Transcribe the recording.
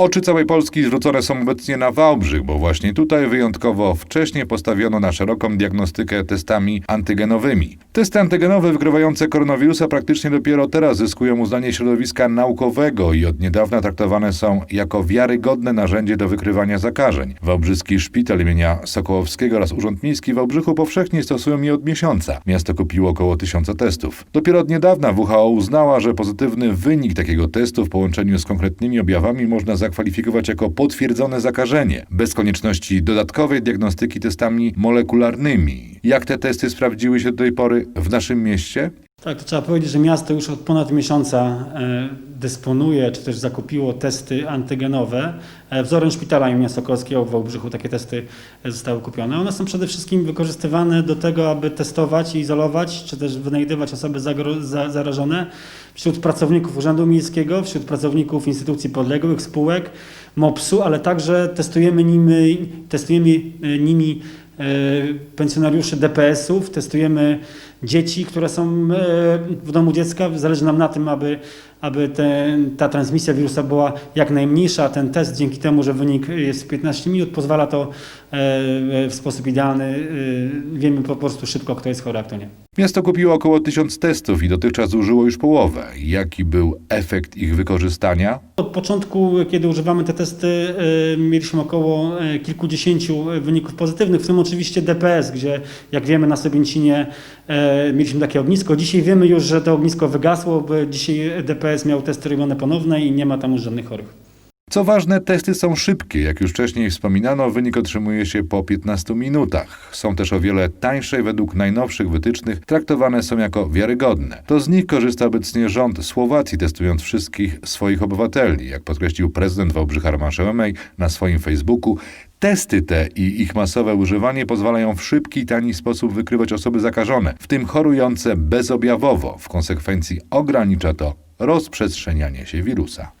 Oczy całej Polski zwrócone są obecnie na Wałbrzych, bo właśnie tutaj wyjątkowo wcześnie postawiono na szeroką diagnostykę testami antygenowymi. Testy antygenowe wykrywające koronawirusa praktycznie dopiero teraz zyskują uznanie środowiska naukowego i od niedawna traktowane są jako wiarygodne narzędzie do wykrywania zakażeń. Wałbrzyski Szpital imienia Sokołowskiego oraz Urząd Miejski w Wałbrzychu powszechnie stosują je od miesiąca. Miasto kupiło około tysiąca testów. Dopiero od niedawna WHO uznała, że pozytywny wynik takiego testu w połączeniu z konkretnymi objawami można zakwalifikować jako potwierdzone zakażenie, bez konieczności dodatkowej diagnostyki testami molekularnymi. Jak te testy sprawdziły się do tej pory w naszym mieście? Tak, to trzeba powiedzieć, że miasto już od ponad miesiąca e, dysponuje, czy też zakupiło testy antygenowe. E, Wzorem szpitala imienia Sokolskiego w Wałbrzychu takie testy e, zostały kupione. One są przede wszystkim wykorzystywane do tego, aby testować i izolować, czy też wynajdywać osoby zarażone wśród pracowników Urzędu Miejskiego, wśród pracowników instytucji podległych, spółek, MOPS-u, ale także testujemy nimi, testujemy nimi pensjonariuszy DPS-ów, testujemy dzieci, które są e, w domu dziecka. Zależy nam na tym, aby, aby ta transmisja wirusa była jak najmniejsza. Ten test dzięki temu, że wynik jest w 15 minut, pozwala to e, w sposób idealny. e, Wiemy po prostu szybko, kto jest chory, a kto nie. Miasto kupiło około tysiąc testów i dotychczas zużyło już połowę. Jaki był efekt ich wykorzystania? Od początku, kiedy używamy te testy, e, mieliśmy około e, kilkudziesięciu wyników pozytywnych, w tym oczywiście DPS, gdzie jak wiemy na Sobięcinie mieliśmy takie ognisko. Dzisiaj wiemy już, że to ognisko wygasło, bo dzisiaj DPS miał testy robione ponowne i nie ma tam już żadnych chorych. Co ważne, testy są szybkie. Jak już wcześniej wspominano, wynik otrzymuje się po 15 minutach. Są też o wiele tańsze i według najnowszych wytycznych traktowane są jako wiarygodne. To z nich korzysta obecnie rząd Słowacji, testując wszystkich swoich obywateli. Jak podkreślił prezydent Wałbrzycha Roman na swoim Facebooku, testy te i ich masowe używanie pozwalają w szybki i tani sposób wykrywać osoby zakażone, w tym chorujące bezobjawowo. W konsekwencji ogranicza to rozprzestrzenianie się wirusa.